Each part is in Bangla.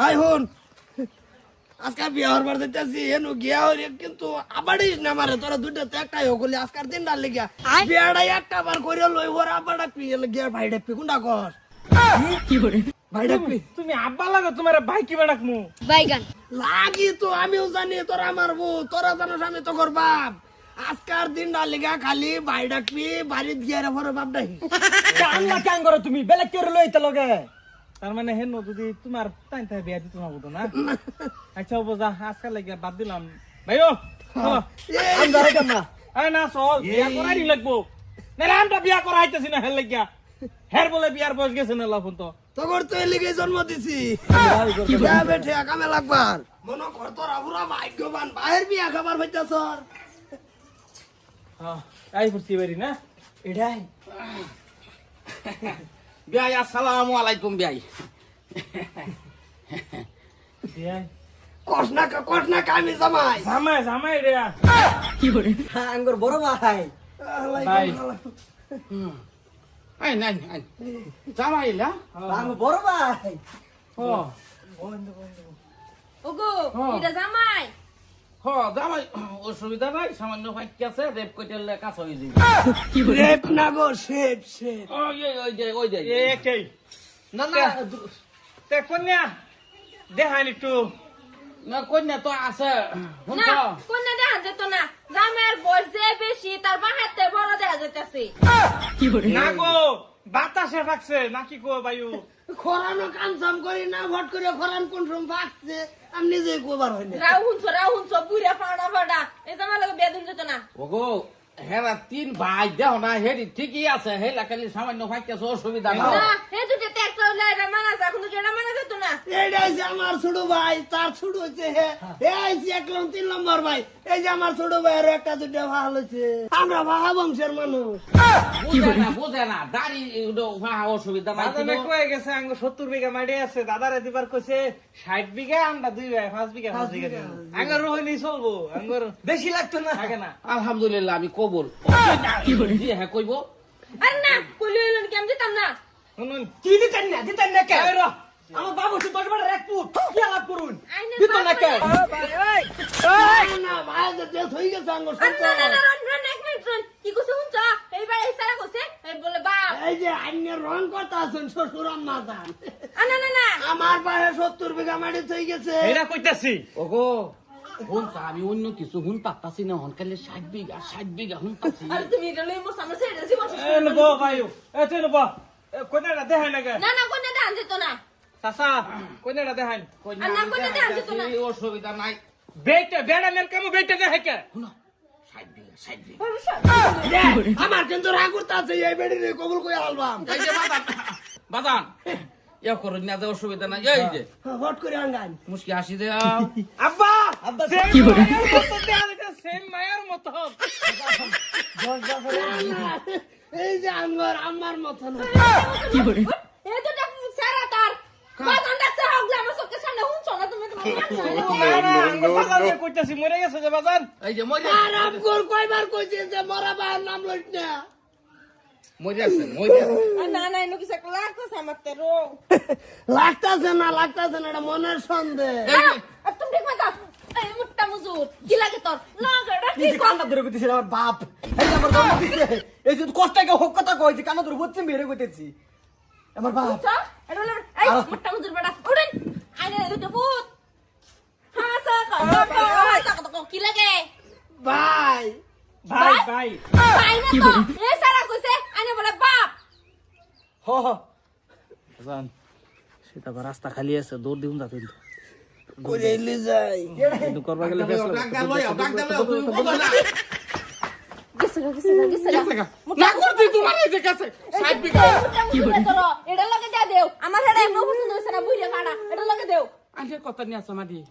হাই হন। আজকে বিয়ে হওয়ার যাইতেছি এনু গিয়া হইরে কিন্তু আবাড়িস না মারে তোরা দুইটা তো একটাই হকলি আজকার দিন ডাল লেগিয়া। বিয়াটা একটা বার করে লই ওর আবার ডাকবি গিয়া ভাই ডাকবি কোনটা কর? ভাই ডাকবি। তুমি আব্বা লাগো তোমার ভাই কি ডাকমু? বাইগান লাগি তো আমিও জানি তোরা আমার বউ তোরা জানোস আমি তো কর বাপ। আজকার দিন ডাল লেগা খালি ভাই ডাকবি বাড়িত গিয়া রে পরে বাপ ডাকি। আল্লাহ কান করো তুমি বেলেগ করে লইতে লগে। তার মানে হেন যদি তোমার টাইম থাকে বিয়া দিত না বুঝো না? আচ্ছা বোঝা আজকাল লাগে বাদ দিলাম। ভাইও চলো। আমি দাঁড়াইতাম না আরে না চল বিয়া করাই লাগবো। না আমরা বিয়া করা হইতেছি না হের লাগিয়া। হের বলে বিয়ার বয়স গেছে না লাফুন তো। তোর তো এলিগে জন্ম দিছি। যা বেঠে কামে লাগবার। মনে কর তোরা পুরা ভাগ্যবান। বাহির বিয়া খাবার হইতাছ হ্যাঁ, আই বাড়ি না? এটাই। বিয়াই আসসালামু আলাইকুম বিয়াই। কষ্না কষ্না কামি জামাই। জামাই জামাই রে। আঙ্গুর বড় ভাই। ভাই। আই নাই আই জামাইলা আঙ্গুর বড় ভাই। ও। ওগো হ্যাঁ। এটা জামাই। অসুবিধা নাই সামান্য ফাইকি আছে রেপ কাজ হয়ে যাবে। রেপ না গো শেপ শেপ। ওই ওই যে ওই যে না না তে কন্যা দেখান একটু। না কন্যা তো আছে না কোনে দেখা যেত না। জামাইয়ের বয়স যে বেশি তার বাহাতে বড় দেখা যেতেছে না গো বাতাসে ফাঁকছে নাকি কো বায়ু? খরানো কাম সাম করি না ভট করে খরান কোন সময় ফাঁকছে আমি নিজে কোবার হইনি রাও হুনছ রাহুন হুনছ বুড়া পাড়া পাড়া। এই জামাই লাগে বেদুন যেত না। ওগো হেরা তিন ভাই দেহ না হেরি ঠিকই আছে হেলা খালি সামান্য ফাইকি অসুবিধা না হে দুটো ট্যাক্টর হলে এটা মানা যায় কিন্তু যেটা মানা যেত না? এইটা হচ্ছে আমার ছোট ভাই তার ছোট হচ্ছে হে হে আইছি এক লং তিন নম্বর ভাই এই যে আমার ছোট ভাইয়ের একটা দুটো ভালো হচ্ছে আমরা ভাহা বংশের মানুষ। বুঝে না বুঝে না দাড়ি অসুবিধা নাই দাদা কয়ে গেছে আঙ্গ বিঘা মাটি আছে দাদারে দিবার কইছে ষাট বিঘা আমরা দুই ভাই পাঁচ বিঘা পাঁচ বিঘা। রোহিনী চলবো আঙ্গর বেশি লাগতো না। থাকে না। আলহামদুলিল্লাহ আমি কবুল জি হ্যাঁ কইব। আরে না কইলে হইল কি আমি যেতাম না। শুনুন কি দিতেন না দিতেন না কে? আমার বাবু সে দশ বারের এক ফুট। কি আলাপ করুন? দিতেন না কে? না, না ভাই যে death হয়ে গেছে আঙ্গুর না না না রন রন এক মিনিট রন। কি কইছ হুনছ এইবার এই সারা কইছে এই বলে বাপ। এই যে আইনের রং কথা আছেন শ্বশুর আম্মা যান। আ না না না। আমার পায়ে সত্তর বিঘা মাটি হয়ে গেছে। এরা কইতাছি। ওগো। শুনছা আমি অন্য কিছু শুন পাত্তাছি না হনকালে ষাট বিঘা ষাট বিঘা শুন পাচ্ছি আরে তুমি এটা লই মোর সামনে ছেড়ে দিছি বসে। এ নব বায়ু এ তুই নব কোনটা দেখাই না কোনটা দেখাই। অসুবিধা নাই। বেটা বেড়া মের কামো বেটা দেখাই কে? ষাট বিঘা ষাট বিঘা। রে, আমার কিন্তু রাগ করতে আছে এই বেড়ি রে কবুল করে আলবাম বাজান বাজান। ইয়া করুন না অসুবিধা নাই এই যে। হট করে আঙ্গান মুশকি হাসি দে আব্বা! কি বলে সেম মায়ের মতো এই যে আঙ্গর আমার মতন কি বলে এই তো সারা তার বাজান দেখছে হগলা আমার চোখের সামনে হুনছ না তুমি কইতাছি মরে গেছে যে বাজার এই যে মরে আর আমগর কয়বার কইছে যে মরা বাবার নাম লইছ না মরে আছে না না এনো কিছু একটা লাগতেছে রো লাগতাছে না লাগতাছে না এটা মনের সন্দেহ আর তুমি ঠিক মতো এই মুট্টা মুজুর কি লাগে তোর লাগে এটা এই কি যে কান্না ধরে কইতেছে আমার বাপ। এই আমার জন্ম দিছে এই যে কষ্টকে হোক কথা কইছে কান্না ধরে হচ্ছে মেরে কইতেছি। আমার বাপ। এটা হলো এই মুট্টা মুজুর বেটা উড়েন। আইনে দুটো ফুট স্যার কি লাগে? ভাই ভাই? ভাই পাই না তো? এ সারা কইছে আইনে বলে বাপ। হ হ। সেটা রাস্তা খালি আছে দৌড় দিউন যাতে। কইলে ইলি যাই কিন্তু করবা গেলে দেও।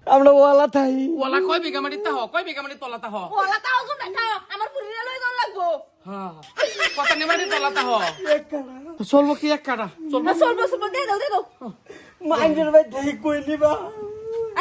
আমার ওয়ালা তাই ওলা কয় বিঘা মাটি তাহ কয় বিঘা মাটি তলা তাহ ওলা খাও আমার পুরিরা লই যাও লাগবো। হ্যাঁ। কথা নিয়ে মাটি তলা তাহ চলবো কি এক কাটা চলবো। না সলবো সলবো দে দাও দে দাও। মাইন্ডের ভাই দেই কই নিবা?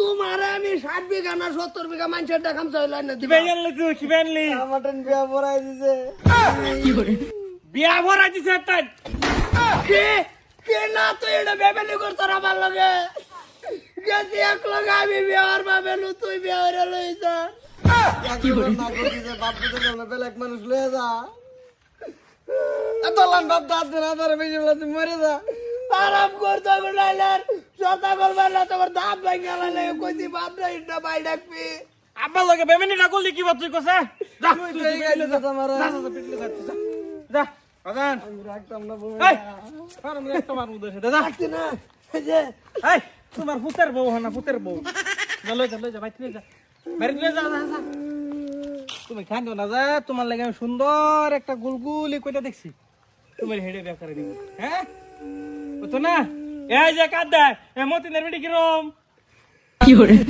তোমার আমি ষাট বিঘা না সত্তর বিঘা মানুষের দেখাম চাইল না দিবা। আনলি তুই আমাটন বিয়া পড়াই দিছে। বিয়া ভরা দিছে কে? কে না তো এটা বেবেলি করছ আমার লগে? গেছি এক লগে আমি বিয়ার বাবেলু তুই বিয়ার লই যা। কি করে না করতেছে বাপ মানুষ লয়ে যা। এতলান বাপ দাঁত দিন আদার বেশি বলে তুই মরে যা। আরাম করতে হবে নাইলার সতা করবার না তোমার দাঁত ভাঙা লাগে কইছি বাপ না বাই ডাকবি। আব্বার লগে বেমেনি না করলি কি বাত তুই কসে যা তুই তো এই গাইলি তো তোমার যা আজান রাখতাম না বউ এই একটা মারমু দাদা ডাকছি না এই যে। এই তোমার পুতের বউ হনা পুতের বউ। যা লই যা লই যা বাইতে যা। বাইরে যা যা যা। তুমি খান না যা তোমার লাগে আমি সুন্দর একটা গুলগুলি কইটা দেখছি। তোমার হেডে বিয়া করে দিব। হ্যাঁ? তো না? এই যে কাঁদা এ মতিনের বেটি কিরম? কি করে?